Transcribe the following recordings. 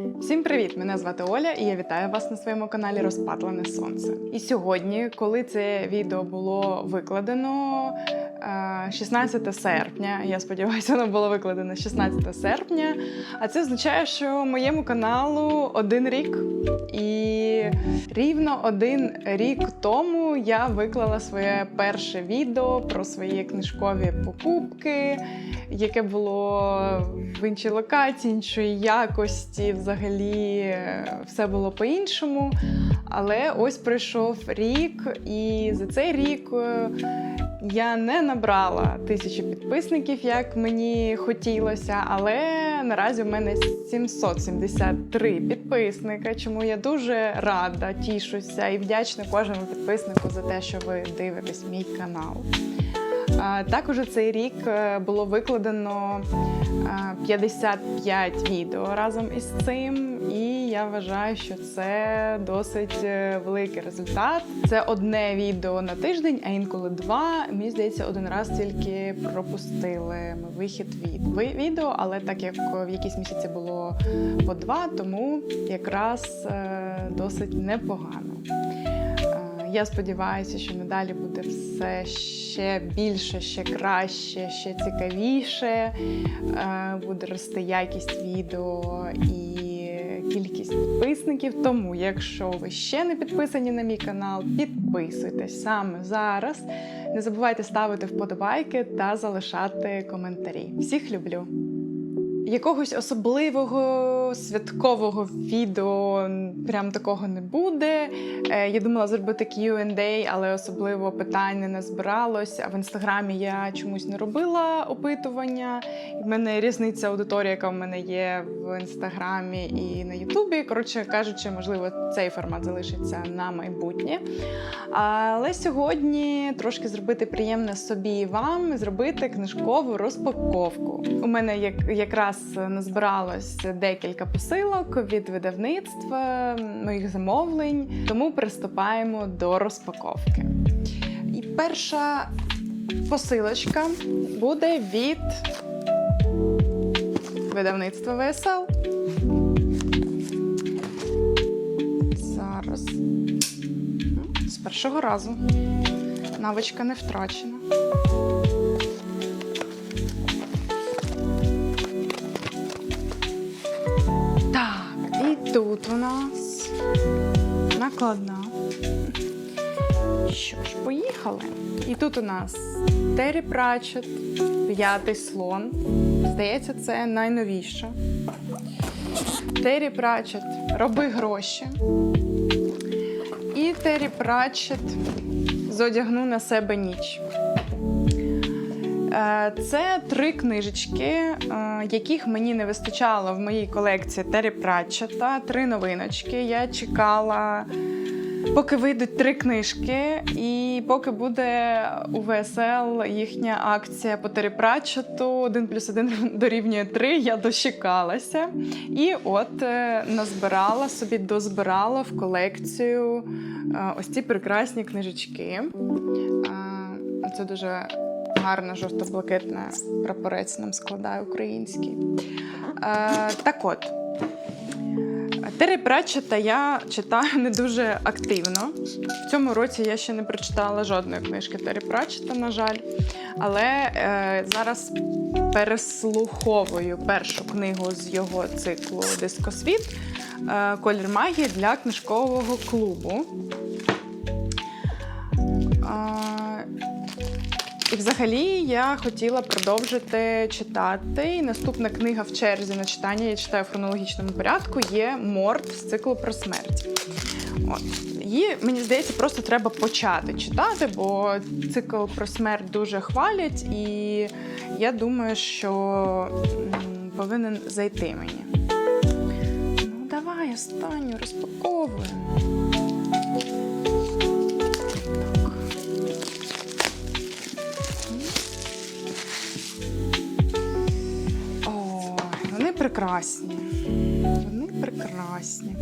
Всім привіт! Мене звати Оля, і я вітаю вас на своєму каналі Розпатлене Сонце. І сьогодні, коли це відео було викладено е, 16 серпня, я сподіваюся, воно було викладено 16 серпня. А це означає, що моєму каналу один рік. І рівно один рік тому я виклала своє перше відео про свої книжкові покупки, яке було в іншій локації, іншої якості. Взагалі е, все було по-іншому. Але ось пройшов рік, і за цей рік е, я не набрала тисячу підписників, як мені хотілося, але наразі в мене 773 підписника, чому я дуже рада, тішуся і вдячна кожному підписнику за те, що ви дивитесь мій канал. Також цей рік е, було викладено е, 55 відео разом із цим, я вважаю, що це досить е, великий результат. Це одне відео на тиждень, а інколи два. Мені здається, один раз тільки пропустили вихід від відео, але так як в якісь місяці було по два, тому якраз е, досить непогано. Е, Я сподіваюся, що надалі буде все ще більше, ще краще, ще цікавіше. Буде рости якість відео і кількість підписників. Тому, якщо ви ще не підписані на мій канал, підписуйтесь саме зараз. Не забувайте ставити вподобайки та залишати коментарі. Всіх люблю! Якогось особливого святкового відео прям такого не буде. Е, Я думала зробити Q&A, але особливо питань не назбиралось. А в інстаграмі я чомусь не робила опитування. В мене різниця аудиторія, яка в мене є в інстаграмі і на Ютубі. Коротше кажучи, можливо, цей формат залишиться на майбутнє. Але сьогодні трошки зробити приємне собі і вам, зробити книжкову розпаковку. У мене як, якраз назбиралось декілька посилок від видавництва, моїх замовлень, тому приступаємо до розпаковки. І перша посилочка буде від видавництва ВСЛ. Зараз. З першого разу. Навичка не втрачена. Тут у нас накладна. Що ж, поїхали. І тут у нас Террі Пратчет, п'ятий слон. Здається, це найновіше. Террі Пратчет роби гроші. І Террі Пратчет зодягну на себе ніч. Е, Це три книжечки, е, яких мені не вистачало в моїй колекції Террі Пратчета. Три новиночки. Я чекала, поки вийдуть три книжки, і поки буде у ВСЛ їхня акція по Террі Пратчету 1 плюс 1 дорівнює 3, я дочекалася. І от е, назбирала собі, дозбирала в колекцію ось ці прекрасні книжечки. Це дуже гарно жовто-блакитне прапорець нам складає український. Е, так от. Террі Пратчета я читаю не дуже активно. В цьому році я ще не прочитала жодної книжки Террі Пратчета, на жаль. Але е, зараз переслуховую першу книгу з його циклу Дискосвіт е, Колір магії для книжкового клубу. Взагалі я хотіла продовжити читати. І наступна книга в черзі на читання, я читаю в хронологічному порядку, є Морт з циклу про смерть. От. Її, мені здається, просто треба почати читати, бо цикл про смерть дуже хвалять, і я думаю, що повинен зайти мені. Ну, давай, останню розпаковуємо. Прекрасні. Вони прекрасні.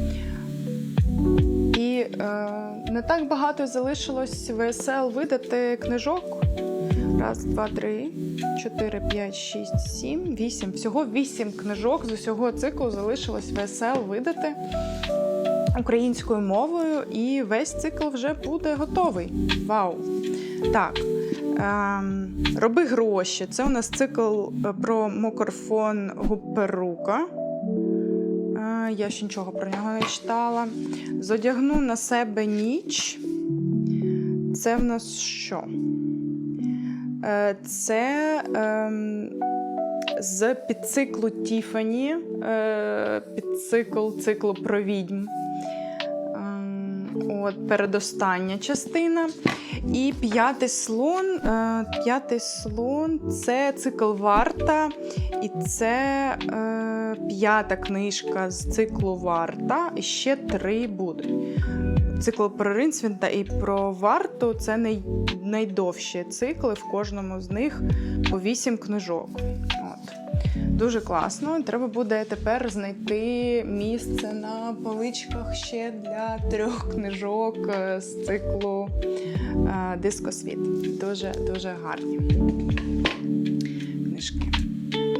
І е, не так багато залишилось ВСЛ видати книжок. Раз, два, три, чотири, п'ять, шість, сім, вісім. Всього вісім книжок з усього циклу залишилось ВСЛ видати українською мовою, і весь цикл вже буде готовий. Вау! Так. Ем, роби гроші. Це у нас цикл е, про мокорфон Гуперука. Е, я ще нічого про нього не читала. Зодягну на себе ніч. Це в нас що? Е, Це ем, з підциклу Тіфані, е, підцикл циклу про відьм. От, передостання частина. І п'ятий слон. е, П'ятий слон це цикл Варта, і це е, п'ята книжка з циклу Варта. І ще три будуть. Цикл про Ринсвінта і про Варту це най, найдовші цикли. В кожному з них по вісім книжок. От. Дуже класно. Треба буде тепер знайти місце на поличках ще для трьох книжок е, з циклу е, Дискосвіт. Дуже дуже гарні книжки.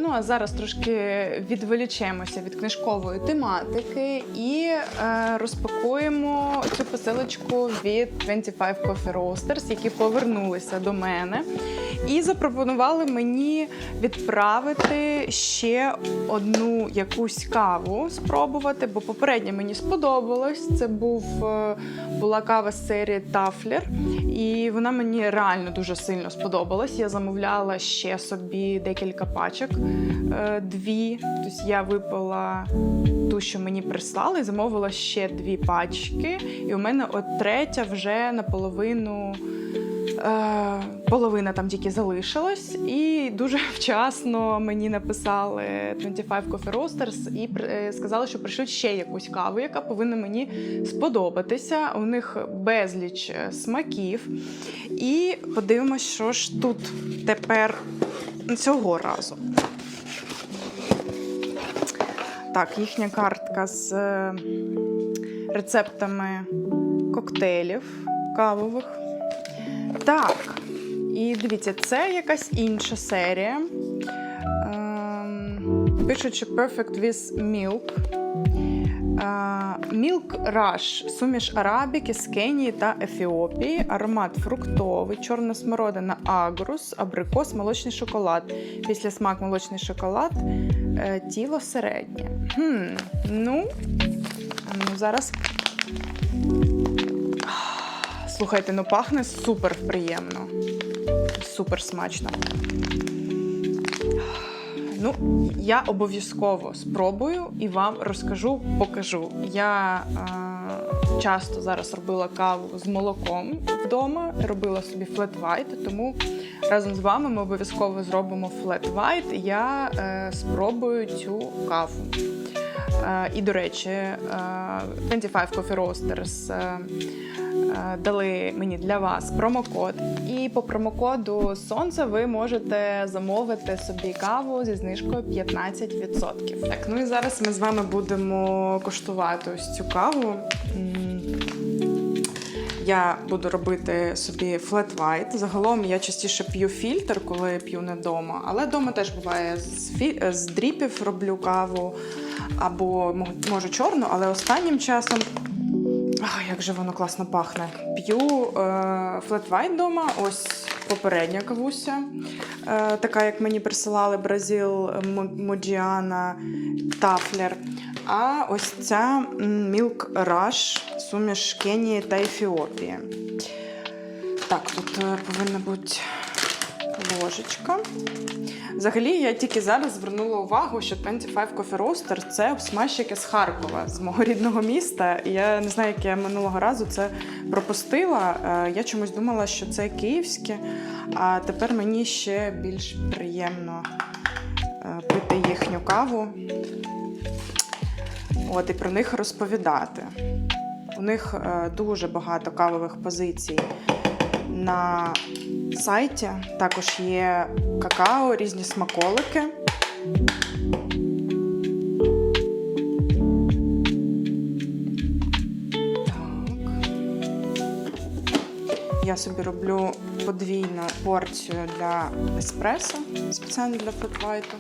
Ну а зараз трошки відволічемося від книжкової тематики і е, розпакуємо цю посилочку від 25 Coffee Roasters, які повернулися до мене і запропонували мені відправити ще одну якусь каву спробувати, бо попередня мені сподобалось. Це був е, була кава з серії Тафлер, і вона мені реально дуже сильно сподобалась. Я замовляла ще собі декілька пачок, дві. Тобто я випила ту, що мені прислали, замовила ще дві пачки, і у мене от третя вже наполовину. Е, половина там тільки залишилась, і дуже вчасно мені написали 25 Coffee Roasters і е, сказали, що пришлють ще якусь каву, яка повинна мені сподобатися. У них безліч е, смаків. І подивимось, що ж тут тепер цього разу. Так, їхня картка з е, рецептами коктейлів кавових. Так, і дивіться, це якась інша серія. Пишучи Perfect with Milk. Milk Rush, суміш арабіки з Кенії та Ефіопії, аромат фруктовий, чорна смородина агрус, абрикос, молочний шоколад. Після смак молочний шоколад, е, тіло середнє. Хм, ну, ну, зараз Слухайте, ну пахне супер приємно. Супер смачно. Ну, я обов'язково спробую і вам розкажу, покажу. Я е, часто зараз робила каву з молоком вдома, робила собі флет вайт, тому разом з вами ми обов'язково зробимо флет вайт. Я е, спробую цю каву. Е, і, до речі, е, 25 Coffee Roasters е, дали мені для вас промокод. І по промокоду Сонце ви можете замовити собі каву зі знижкою 15%. Так, ну і зараз ми з вами будемо коштувати ось цю каву. Я буду робити собі флет white. Загалом я частіше п'ю фільтр, коли п'ю не вдома, але вдома теж буває з, фі... з дріпів роблю каву або можу чорну, але останнім часом. Ах, як же воно класно пахне. П'ю е, флет white вдома, ось попередня кавуся, е, така як мені присилали Бразил Моджіана Тафлер. А ось ця Milk Rush, суміш Кенії та Ефіопії. Так, тут е, повинна бути ложечка. Взагалі, я тільки зараз звернула увагу, що 25 Coffee Roaster – це обсмажчики з Харкова, з мого рідного міста. Я не знаю, як я минулого разу це пропустила. Е, Я чомусь думала, що це київське, а тепер мені ще більш приємно е, пити їхню каву. От і про них розповідати. У них е, дуже багато кавових позицій на сайті. Також є какао, різні смаколики. Я собі роблю подвійну порцію для еспресо, спеціально для флетвайту.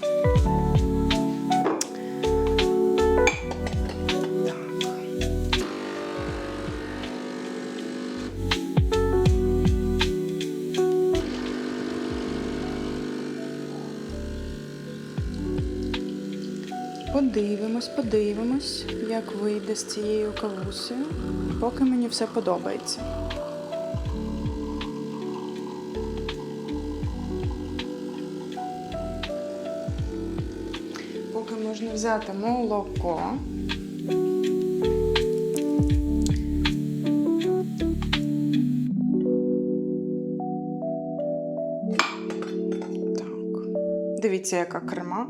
Подивимось, подивимось, як вийде з цією кавусею. Поки мені все подобається. Поки можна взяти молоко. Дивіться, яка крема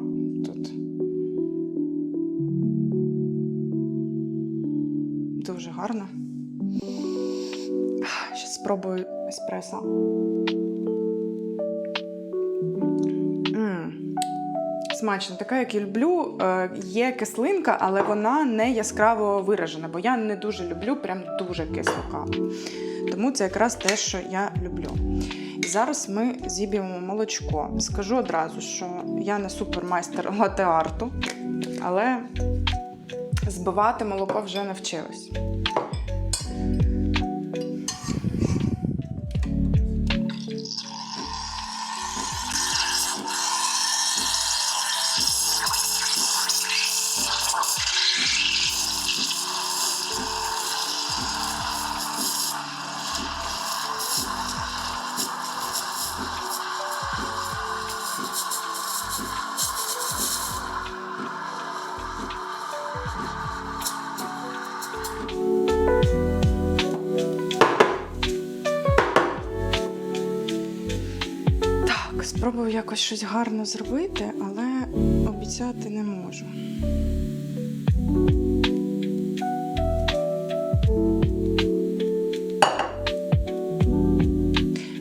гарно. Зараз спробую еспресо. Смачно, така, як я люблю. Е, Є кислинка, але вона не яскраво виражена, бо я не дуже люблю прям дуже кислу каву. Тому це якраз те, що я люблю. І зараз ми зіб'ємо молочко. Скажу одразу, що я не супермайстер латте-арту, але збивати молоко вже навчилась. Якось щось гарно зробити, але обіцяти не можу.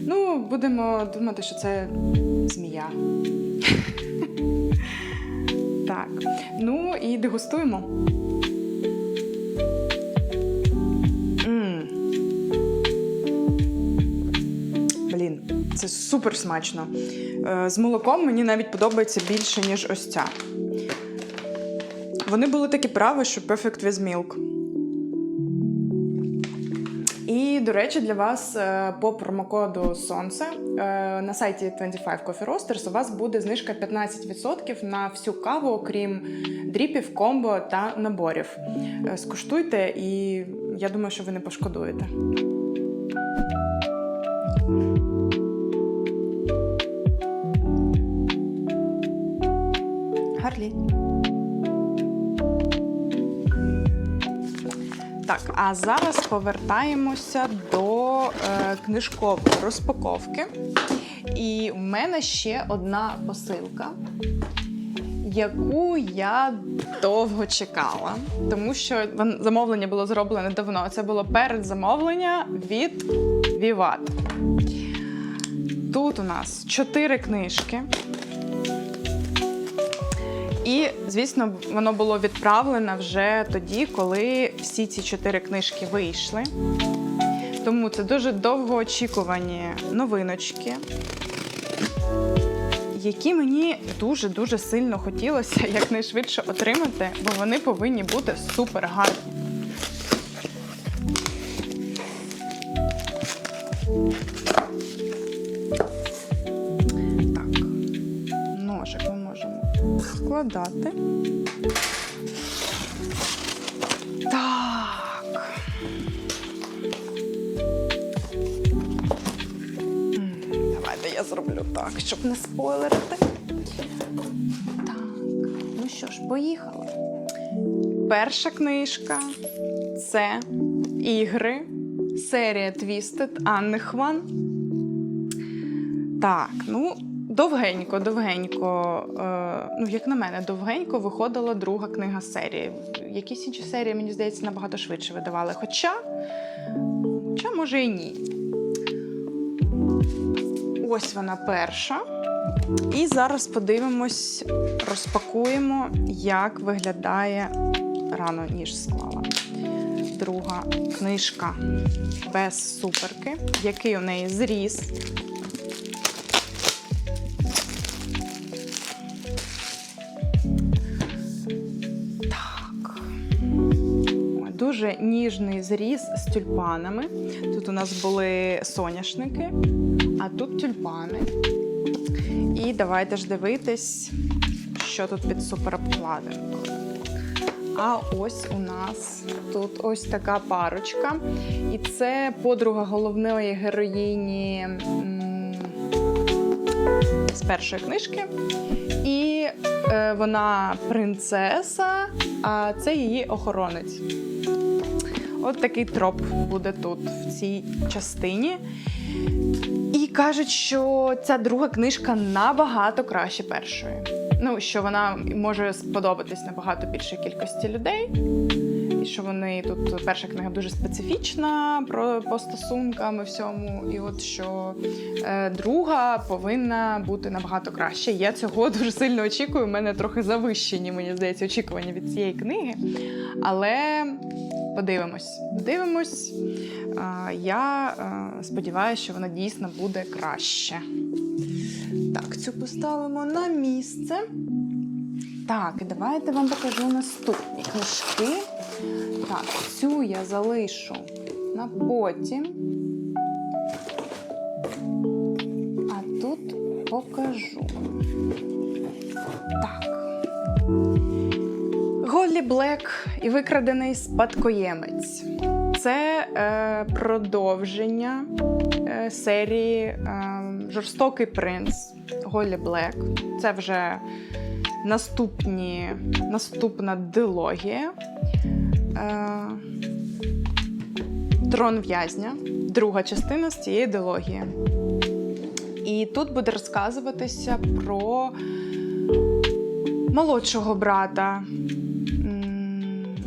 Ну, будемо думати, що це змія. Так. Ну і дегустуємо. Це супер смачно. Е, З молоком мені навіть подобається більше, ніж ось ця. Вони були такі праві, що Perfect with Milk. І, до речі, для вас е, по промокоду Сонце е, на сайті 25 Coffee Roasters у вас буде знижка 15% на всю каву, окрім дріпів, комбо та наборів. Скуштуйте, і я думаю, що ви не пошкодуєте. Гарлі. Так, а зараз повертаємося до е, книжкової розпаковки. І в мене ще одна посилка, яку я довго чекала, тому що замовлення було зроблене давно. Це було передзамовлення від Vivat. Тут у нас чотири книжки. І, звісно, воно було відправлено вже тоді, коли всі ці чотири книжки вийшли. Тому це дуже довгоочікувані новиночки, які мені дуже-дуже сильно хотілося якнайшвидше отримати, бо вони повинні бути супер гарні. Так, складати. Так. Давайте я зроблю так, щоб не спойлерити. Так, ну що ж, поїхали. Перша книжка це ігри, серія Twisted Анни Хван. Так, ну, довгенько, довгенько, е, ну, як на мене, довгенько виходила друга книга серії. Якісь інші серії, мені здається, набагато швидше видавали. Хоча, хоча може і ні. Ось вона перша. І зараз подивимось, розпакуємо, як виглядає рано ніж склала. Друга книжка без суперки, який у неї зріз. Дуже ніжний зріз з тюльпанами. Тут у нас були соняшники, а тут тюльпани. І давайте ж дивитись, що тут під суперобкладинкою. А ось у нас тут ось така парочка. І це подруга головної героїні з першої книжки. І е, вона принцеса, а це її охоронець. От такий троп буде тут, в цій частині. І кажуть, що ця друга книжка набагато краще першої. Ну, що вона може сподобатись набагато більшій кількості людей. І що вони тут перша книга дуже специфічна про по стосункам і всьому. І от що е, друга повинна бути набагато краще. Я цього дуже сильно очікую. У мене трохи завищені, мені здається, очікування від цієї книги. Але подивимось. Дивимось. Я е, сподіваюся, що вона дійсно буде краще. Так, цю поставимо на місце. Так, і давайте вам покажу наступні книжки. Так, цю я залишу на потім. А тут покажу. Так. Голлі Блек і викрадений спадкоємець. Це е, продовження е, серії е, Жорстокий принц Голлі Блек. Це вже наступні, наступна дилогія. Е, Трон в'язня, друга частина з цієї дилогії. І тут буде розказуватися про молодшого брата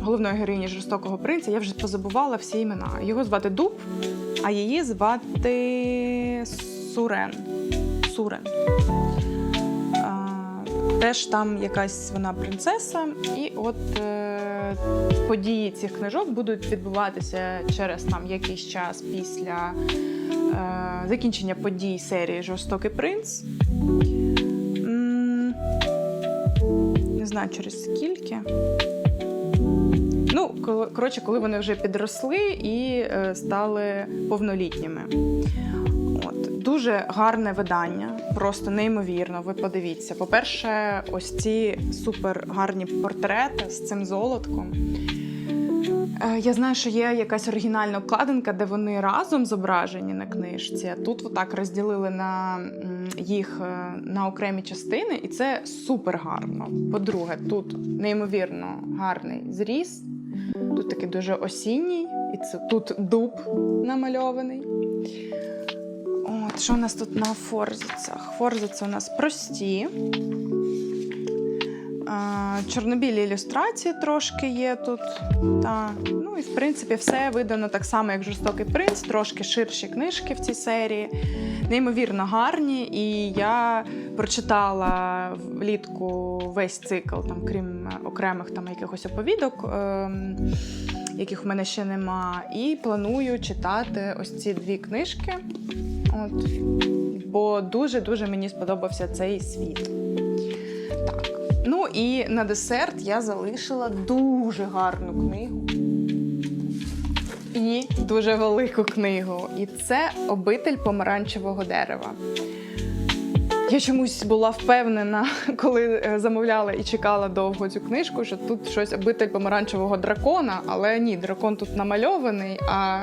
головної героїні жорстокого принця. Я вже позабувала всі імена. Його звати Дуб, а її звати Сурен. Сурен. Теж там якась вона принцеса, і от е, події цих книжок будуть відбуватися через там якийсь час після е, закінчення подій серії Жорстокий принц. М, Не знаю через скільки. Ну, коротше, коли вони вже підросли і е, стали повнолітніми. От. Дуже гарне видання, просто неймовірно. Ви подивіться. По-перше, ось ці супер гарні портрети з цим золотком. Е, Я знаю, що є якась оригінальна обкладинка, де вони разом зображені на книжці. Тут отак розділили на їх е, на окремі частини, і це супер гарно. По-друге, тут неймовірно гарний зріз. Тут такий дуже осінній, і це тут дуб намальований. От, що у нас тут на форзицях? Форзиці у нас прості. Чорнобілі ілюстрації трошки є тут. Та. Ну і в принципі все видано так само, як жорстокий принц, трошки ширші книжки в цій серії. Неймовірно гарні. І я прочитала влітку весь цикл, там, крім окремих там якихось оповідок, ем, яких в мене ще нема. І планую читати ось ці дві книжки. От. Бо дуже-дуже мені сподобався цей світ. Так. Ну і на десерт я залишила дуже гарну книгу. І дуже велику книгу. І це обитель помаранчевого дерева. Я чомусь була впевнена, коли е, замовляла і чекала довго цю книжку, що тут щось обитель помаранчевого дракона, але ні, дракон тут намальований, а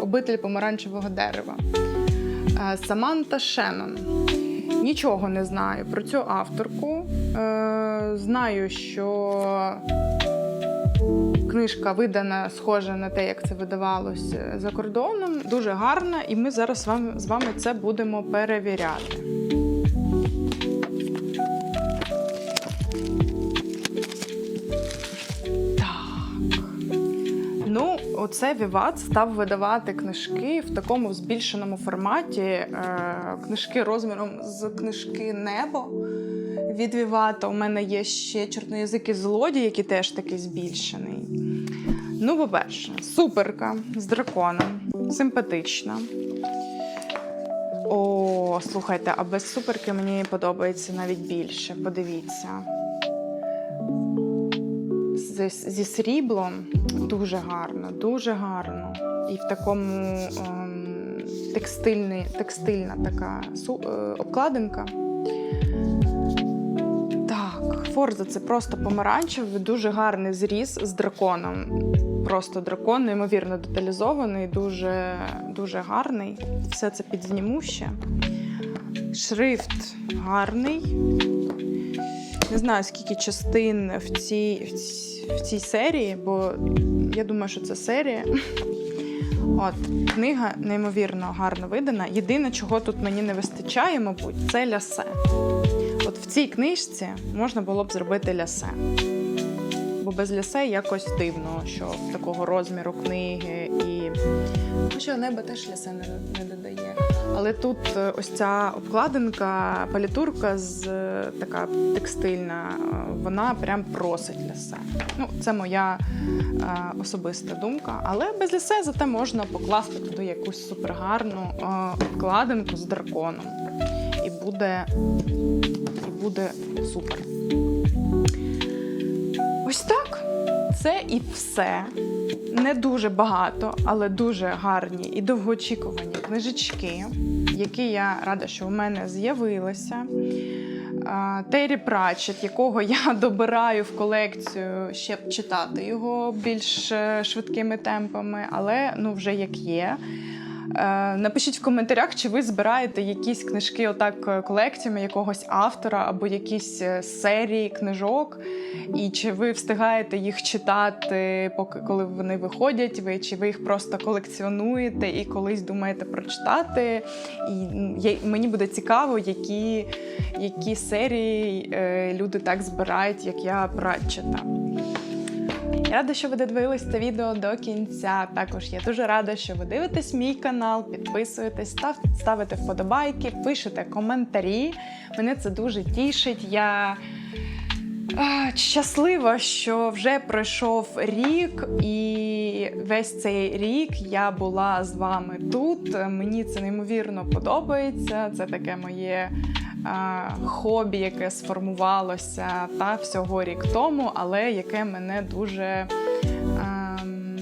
обитель помаранчевого дерева. Е, Саманта Шеннон. Нічого не знаю про цю авторку. Е, знаю, що книжка видана схожа на те, як це видавалось за кордоном. Дуже гарна, і ми зараз з вами це будемо перевіряти. Оце Віват став видавати книжки в такому збільшеному форматі. Е, книжки розміром з книжки Небо від Вівата. У мене є ще чорноязикий злодій, який теж такий збільшений. Ну, по-перше, суперка з драконом. Симпатична. О, слухайте, а без суперки мені подобається навіть більше. Подивіться. Зі, зі сріблом дуже гарно, дуже гарно. І в такому ем, текстильний, текстильна така су, е, обкладинка. Так, Форза це просто помаранчевий, дуже гарний зріз з драконом. Просто дракон, неймовірно деталізований, дуже, дуже гарний. Все це підзнімуще. Шрифт гарний. Не знаю, скільки частин в цій, в цій, в цій серії, бо я думаю, що це серія. От, книга неймовірно гарно видана. Єдине, чого тут мені не вистачає, мабуть, це лясе. От в цій книжці можна було б зробити лясе. Бо без лясе якось дивно, що такого розміру книги і. Хоча небо теж лясе не, додає. Але тут е, ось ця обкладинка, палітурка з е, така текстильна, е, вона прям просить лясе. Ну, це моя е, особиста думка. Але без лясе зате можна покласти туди якусь супергарну е, обкладинку з драконом. І буде, і буде супер. Ось так. Це і все. Не дуже багато, але дуже гарні і довгоочікувані книжечки, які я рада, що у мене з'явилися. Террі Прачет, якого я добираю в колекцію ще читати його більш е, швидкими темпами, але ну вже як є. Е, Напишіть в коментарях, чи ви збираєте якісь книжки отак е, колекціями якогось автора або якісь е, серії книжок, і чи ви встигаєте їх читати, поки коли вони виходять, ви чи ви їх просто колекціонуєте і колись думаєте прочитати. І мені буде цікаво, які, які серії люди так збирають, як я Пратчета. Я рада, що ви додивились це відео до кінця. Також я дуже рада, що ви дивитесь мій канал, підписуєтесь, став, ставите вподобайки, пишете коментарі. Мене це дуже тішить. Я щаслива, що вже пройшов рік, і весь цей рік я була з вами тут. Мені це неймовірно подобається. Це таке моє хобі, яке сформувалося та всього рік тому, але яке мене дуже ем,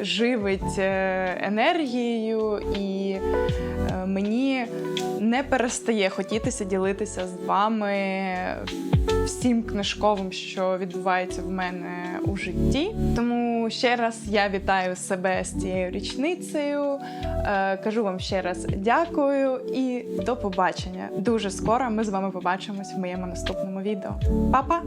живить е, енергією, і е, мені не перестає хотітися ділитися з вами всім книжковим, що відбувається в мене у житті. Тому ще раз я вітаю себе з цією річницею. Е, Кажу вам ще раз дякую і до побачення. Дуже скоро ми з вами побачимось в моєму наступному відео. Па-па!